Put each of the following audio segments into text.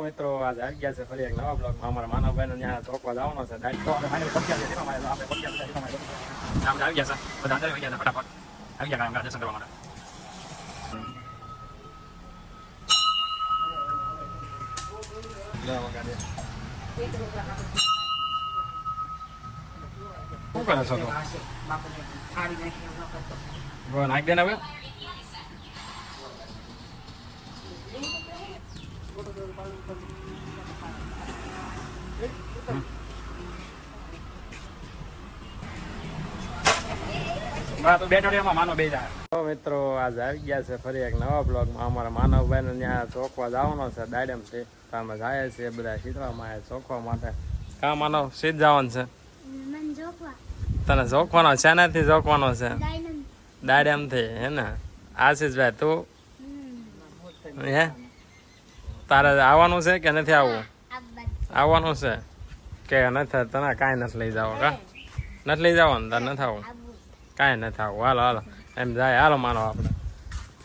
મિત્રો આજ આવી ગયા છે ફરી એક નવા બ્લોગમાં અમારા માનવભાઈ ત્યાં ચોકવા જવાનો છે. આપણે આવી ગયા છે બધા અંદર આવી ગયા ફટાફટ. આવી ગયા કાંઈ દર્શન કરવા માટે. શું કરે છો તું? નાખી દે ને હવે? મિત્રો આજ આવી ગયા છે ફરી એક નવા બ્લોગમાં અમારા માનવભાઈ ત્યાં ચોખવા જવાનો છે દાડેમ અમે જાય છે બધા શીતળામાં આવ્યા ચોકવા માટે. કા માનવ સીધ જવાનું છે? તને ચોકવાનો છે? ડાયનમ દાડેમથી હે ને? આશીષભાઈ તું? હે? તારે આવવાનું છે કે નથી આવવું? આવવાનું છે. કે નથી તને કાંઈ નથી લઈ જાવ કા? નથી લઈ જવાનું? તારે નથી આવવું? આબુ કાંઈ નથી આવું હાલો હાલો. એમ જાય. હાલો માનો આપણે.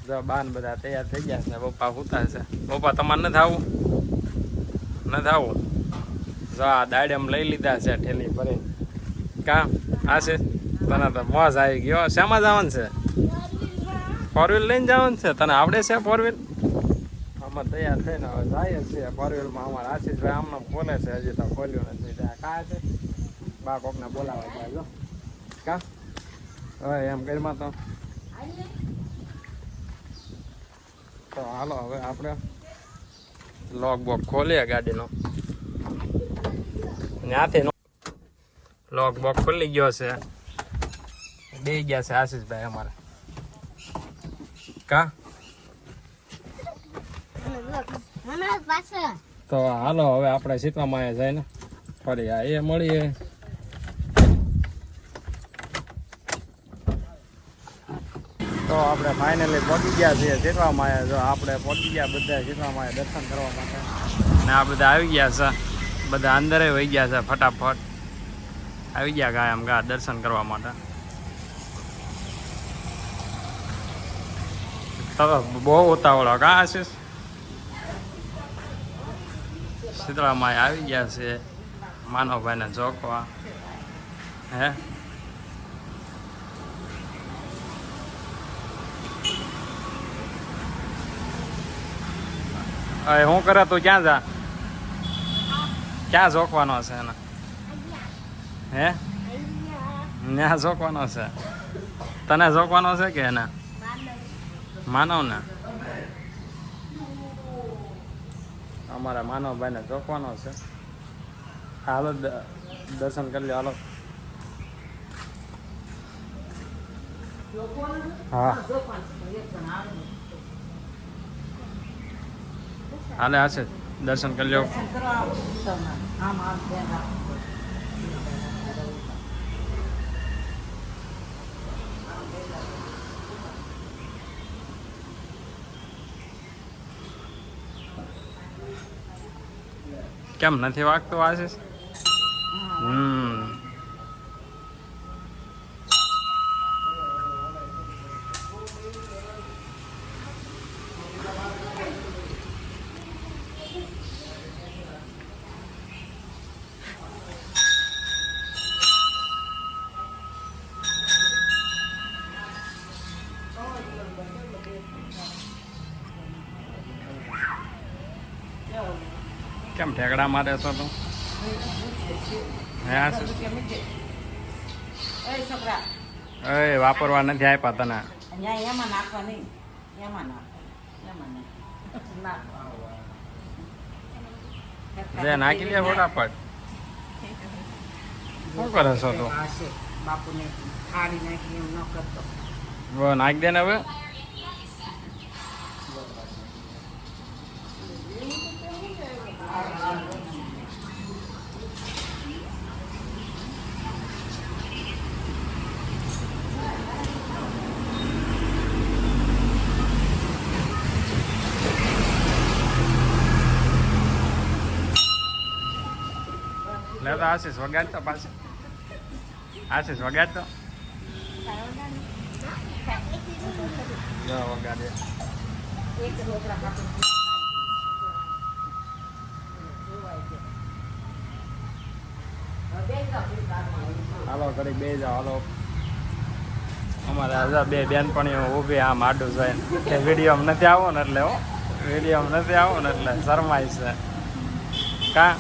જો બાન બધા તૈયાર થઈ ગયા છે. પપ્પા હુતા છે. પપ્પા તમારે નથી આવવું? નથી આવવું? જો આ દાડેમ લઈ લીધા છે ઠેલી ભરી કા? આશીષ તને તો મોજ આવી ગયો. શેમાં જવાનું છે? ફોર વ્હીલ લઈને જવાનું છે? તને આવડે છે ફોર વ્હીલ અમે તૈયાર થઈને હવે જઈએ છીએ ફોર વ્હીલમાં અમારા આશીષભાઈ આમને બોલે છે, હજી તો ખોલ્યું નથી. ત્યાં કા છે? બા કોકને બોલાવા જાય કા? હવે એમ કરીમાં તો. તો હાલો, હવે આપણે લોક બોક ખોલીએ ગાડીનો. ત્યાંથી લોક બોક ખુલી ગયો છે. બે ગયા છે આશીષભાઈ અમારે. કા મને પાછળ તો હાલો, હવે આપણે સીતામાં જાય ને ફરી આ એ મળીએ. તો આપણે ફાઇનલી પહોંચી ગયા છીએ સીતવામાં જો આપણે પહોંચી ગયા બધા સીતવામાં દર્શન કરવા માટે. ને આ બધા આવી ગયા છે. બધા અંદર વહી ગયા છે ફટાફટ. આવી ગયા ગા એમ ગા દર્શન કરવા માટે. તો બહુ ઉતાવળો કા આશીષ? શીતળામાં આવી ગયા છે. માનવભાઈને જોખવા હે? હવે હું કરે તું? ક્યાં જા? ક્યાં જોખવાનો છે એને? હે? ત્યાં જોખવાનો છે. તને જોખવાનો છે કે એને? માનવ ને અમારા માનવભાઈને ચોકવાનો છે. હાલો દર્શન કરી લો, હાલો. હા. હાલે, હશે. દર્શન કરી લો. કેમ નથી વાગતું આશીષ? હમ. કેમ ઠેકડા મારે છો તું? એ વાપરવા નથી આપ્યા તને. જે નાખી દે ફટાફટ. શું કરે છો તું? નાખી દે ને હવે? તો આશીષ વગાડતો પાસે આશીષ વગાડતો? વગાડે. હાલો ઘડી બે જાઓ, હાલો. અમારે હજા બે બેનપણીઓ ઊભી, આમ આડું છે. કે વીડિયો નથી આવો ને એટલે વીડિયો નથી આવો ને એટલે શરમાય છે. કા?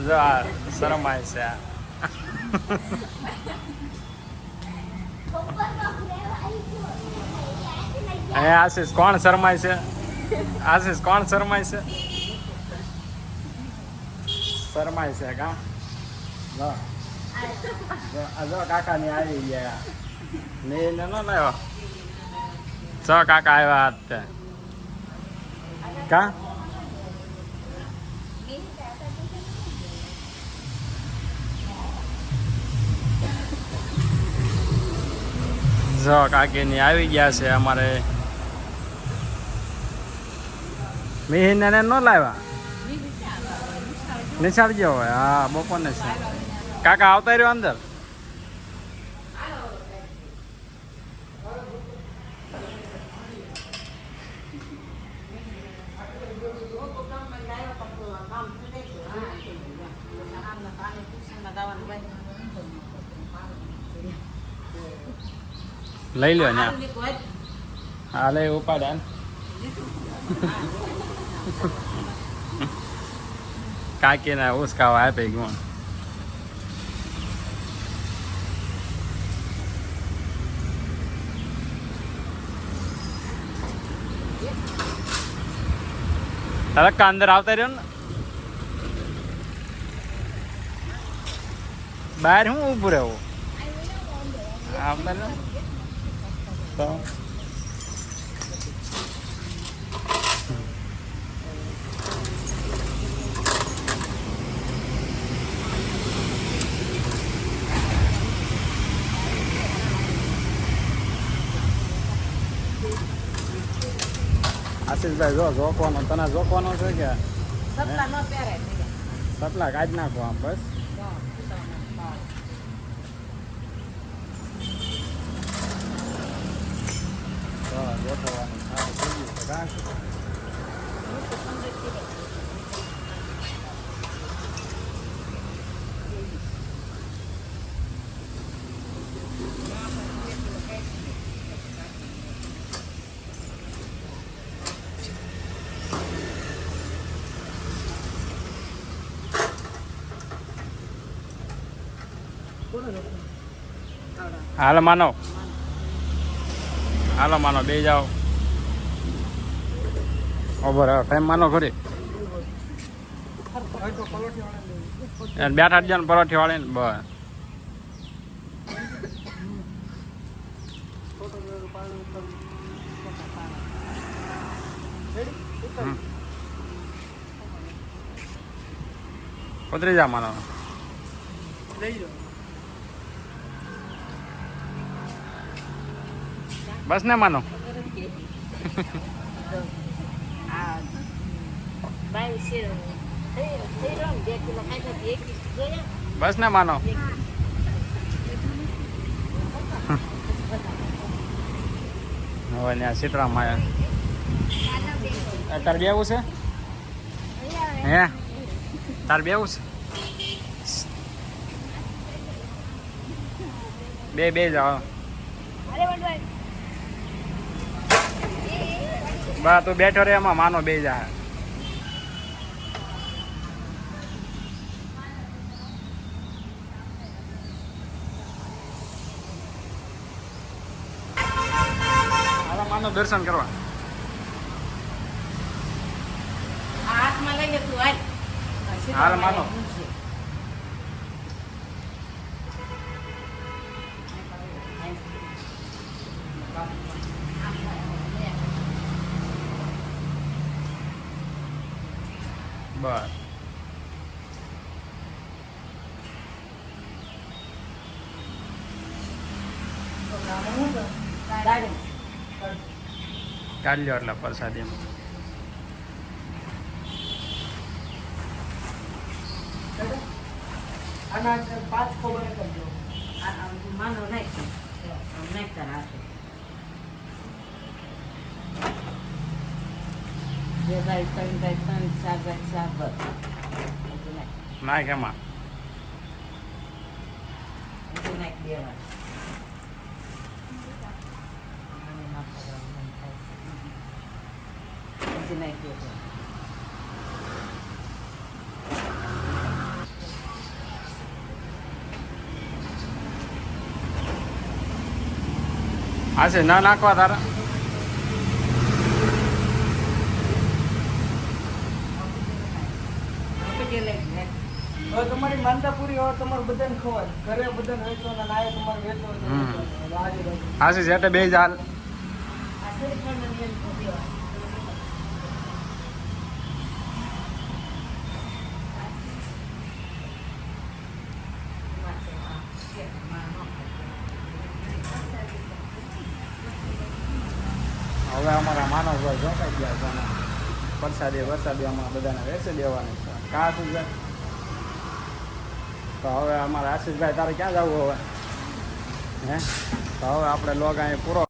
જો આ શરમાય છે હે આશીષ કોણ શરમાય છે આશીષ કોણ શરમાય છે શરમાય છે કા જો જો કાકાની આવી ગયા ને એને ન લાવ્યો છ કાકા આવ્યા હાથ કા જો કાકીની આવી ગયા છે અમારે. મિહિને ને લાવ્યા? નિશાળ ગયો હોય હા, બપોરને છે. કાકા, આવતા રહ્યો અંદર? લઈ લ્યો ને હા લઈ ઉપાડ. કાકીને ઉસકાવા આપી ગયું તારે કા અંદર આવતા રહ્યો ને. બહાર હું ઊભું રહેવું? આવતા રહ્યો તો. આશીષભાઈ જો જોકવાનો તને જોકવાનો છે કે? સપલા કાઢી નાખો આમ બસ તો ગોઠવવાનું સારું થઈ ગયું છે કાં? હાલો માનો હાલો માનો બે જાઓ ઓભર ટાઈમ માનો ખરી યાર બેઠા જ ને પરોઠી વાળી ને બસ હમ. ઉતરી જા માનો બસ ને માનો આ બસ ને, માનો. હવે ત્યાં સીતરામાં તાર બેવું છે? હે? તાર બેવું છે? બે બે જાઓ બા તું બેઠો રે એમાં માનો બે જા હાલો માનો દર્શન કરવા. હાથમાં લઈ લે તું હાલ. હાલ, માનો. બસ કાઢ લ્યો એટલે પ્રસાદી આ પાંચ ખબર કરજો માનો નહીં નહીં હાથે બે ગાય ત્રણ ગાય ત્રણ ચાર ગાય ચાર બસ બધું નાખ. નાખ એમાં નાખી દેવાનું આને નાખવાનું મન થાય. પછી નાખી દેવાનું. આ છે ના નાખવા તારા નાખી નાખી. હવે તમારી માનતા પૂરી હોય તમારે બધાને ખવાય ઘરે બધાને વેચો ને નાય તમારે વેચો. આ છે જેટે બે દેવાનો. હવે અમારા માનવભાઈ જોતા ગયા છે અને વરસાદી વરસાદી અમારા બધાને વેચી દેવાની છે કા આશીષભાઈ તો હવે અમારા આશીષભાઈ તારે ક્યાં જવું હવે? હે? તો હવે આપણે લોગ અહીં પૂરો